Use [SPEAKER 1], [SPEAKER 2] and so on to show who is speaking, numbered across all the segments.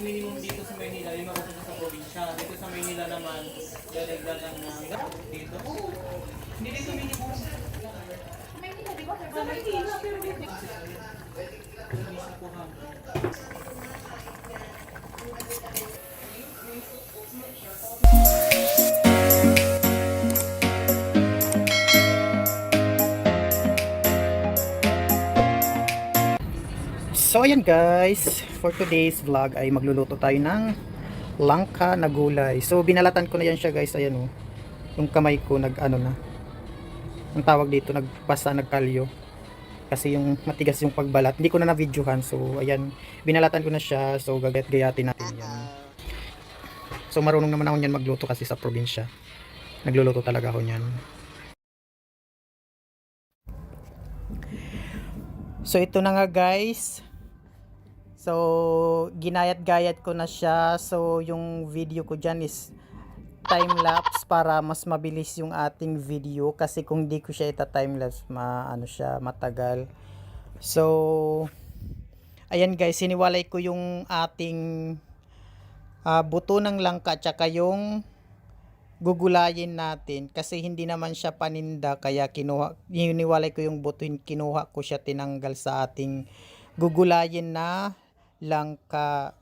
[SPEAKER 1] minimum dito sa Maynila, yung mapupunta sa probinsya. Dito sa Maynila naman, dadagdagan ng dito. Hindi dito minimum.
[SPEAKER 2] Maynila, di ba? Sa Maynila, pero dito.
[SPEAKER 1] Isa po
[SPEAKER 3] So ayan guys, for today's vlog ay magluluto tayo ng langka na gulay. So binalatan ko na yan siya guys, ayan oh. Yung kamay ko nag ano na. Ang tawag dito nagpasa, nagkalyo. Kasi yung matigas yung pagbalat. Hindi ko na na-videohan. So ayan, binalatan ko na siya. So gagayat-gayatin natin yan. So marunong naman ako niyan magluto kasi sa probinsya. Nagluluto talaga ako niyan. So ito na nga guys. So ginayat-gayat ko na siya. So yung video ko dyan is time lapse para mas mabilis yung ating video kasi kung di ko siya ita time lapse ma ano siya matagal. So ayan guys, siniwalay ko yung ating ah, buto ng langka tsaka yung gugulayin natin kasi hindi naman siya paninda kaya kinuha hiniwalay ko yung buto kinuha ko siya tinanggal sa ating gugulayin na langka.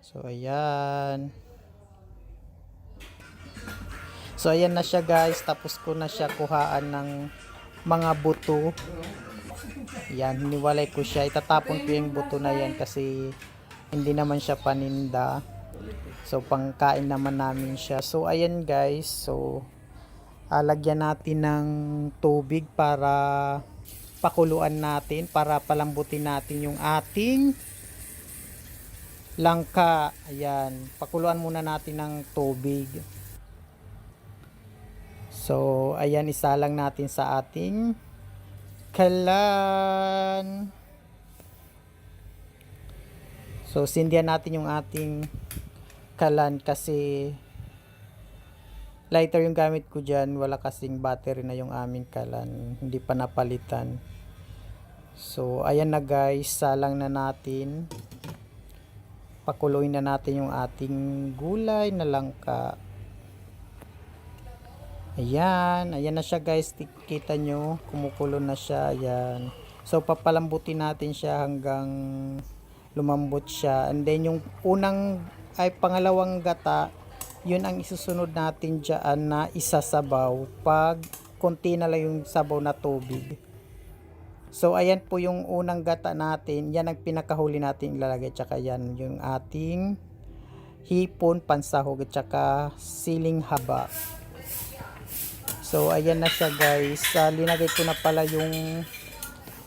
[SPEAKER 3] So ayan. So ayan na siya guys. Tapos ko na siya kuhaan ng mga buto. Yan hiniwalay ko siya. Itatapon ko yung buto na yan kasi hindi naman siya paninda. So pangkain naman namin siya. So ayan guys, so alagyan natin ng tubig para pakuluan natin para palambutin natin yung ating langka. Ayan, pakuluan muna natin ng tubig. So ayan isa lang natin sa ating kalan. So sindihan natin yung ating kalan kasi lighter yung gamit ko dyan wala kasing battery na yung aming kalan hindi pa napalitan so ayan na guys salang na natin pakuloyin na natin yung ating gulay na langka. Ayan ayan na siya guys. Kita nyo kumukulo na siya ayan. So papalambutin natin siya hanggang lumambot siya. And then yung unang ay pangalawang gata yun ang isusunod natin dyan na isasabaw pag konti na lang yung sabaw na tubig so ayan po yung unang gata natin. Yan ang pinakahuli natin ilalagay tsaka yan yung ating hipon pansahog at tsaka siling haba. So ayan na siya guys. Ah, linagay ko na pala yung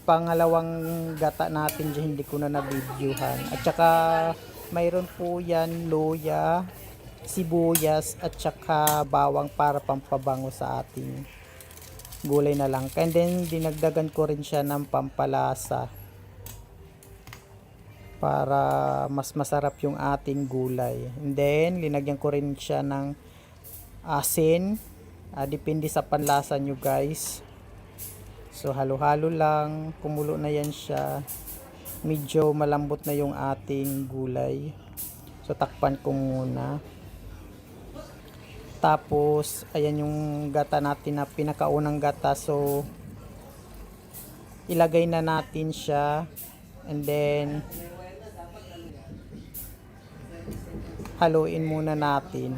[SPEAKER 3] pangalawang gata natin dyan. Hindi ko na na-videohan at saka mayroon po yan luya sibuyas at saka bawang para pampabango sa ating gulay na lang and then dinagdagan ko rin siya ng pampalasa para mas masarap yung ating gulay and then linagyan ko rin siya ng asin Ah, depende sa panlasa nyo guys So halo-halo lang, kumulo na yan siya. Medyo malambot na yung ating gulay. So takpan ko muna. Tapos ayan yung gata natin na pinakaunang gata. So ilagay na natin siya. And then haluin muna natin.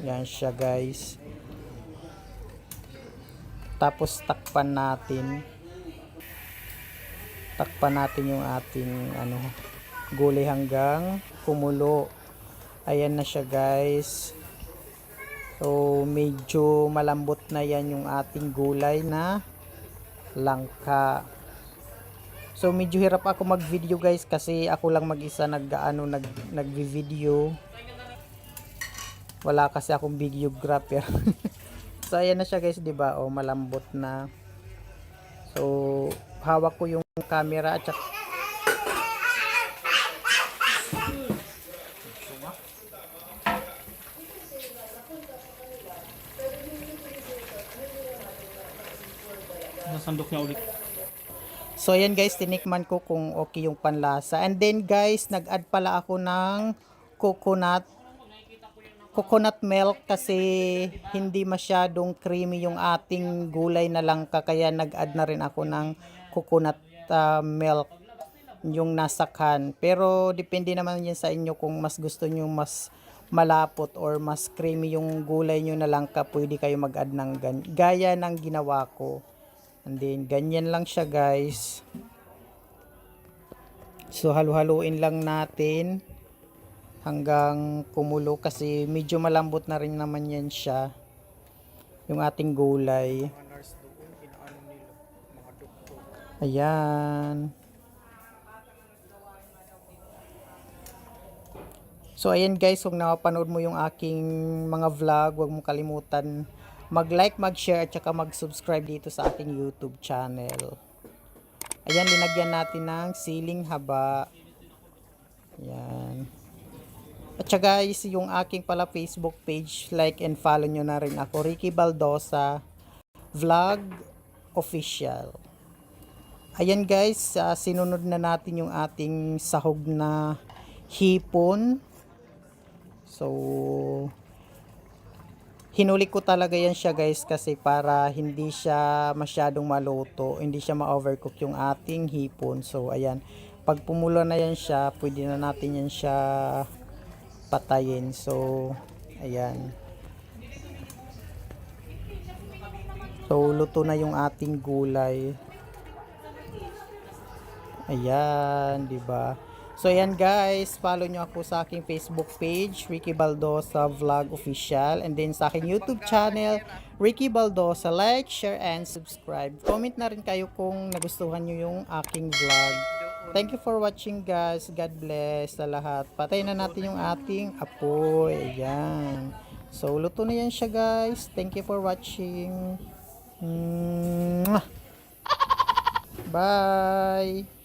[SPEAKER 3] Yan siya guys. Tapos takpan natin. Takpan natin yung ating ano gulay hanggang kumulo. Ayan na siya guys. So medyo malambot na yan yung ating gulay na langka. So medyo hirap ako mag-video guys kasi ako lang mag-isa nag-ano nag nag-video. Wala kasi akong videographer. So ayan na siya guys, 'di ba? Oh, malambot na. So hawak ko yung camera at saka
[SPEAKER 1] Nasandok niya ulit.
[SPEAKER 3] So ayan guys, tinikman ko kung okay yung panlasa. And then guys, nag-add pala ako ng coconut coconut milk kasi hindi masyadong creamy yung ating gulay na langka kaya nag-add na rin ako ng coconut ah, milk yung nasa can. Pero depende naman yan sa inyo kung mas gusto nyo mas malapot or mas creamy yung gulay nyo na langka, pwede kayo mag-add ng gan- gaya ng ginawa ko. And then, ganyan lang siya guys. So, halu-haluin lang natin hanggang kumulo kasi medyo malambot na rin naman yan siya. Yung ating gulay. Ayan. So ayan guys, kung napanood mo yung aking mga vlog, huwag mo kalimutan mag-like, mag-share at saka mag-subscribe dito sa aking YouTube channel. Ayan, linagyan natin ng siling haba. Ayan. At saka guys, yung aking pala Facebook page, like and follow nyo na rin ako. Ricky Baldosa Vlog Official. Ayan guys, ah, sinunod na natin yung ating sahog na hipon. So, hinuli ko talaga yan siya guys kasi para hindi siya masyadong maluto, hindi siya ma-overcook yung ating hipon. So, ayan, pag pumulo na yan siya, pwede na natin yan siya patayin. So, ayan. So, luto na yung ating gulay. Ayan, 'di ba? So ayan guys, follow nyo ako sa aking Facebook page, Ricky Baldosa Vlog Official. And then sa aking YouTube channel, Ricky Baldosa. Like, share, and subscribe. Comment na rin kayo kung nagustuhan nyo yung aking vlog. Thank you for watching guys. God bless sa lahat. Patay na natin yung ating apoy. Ayan. So, luto na yan siya guys. Thank you for watching. Bye!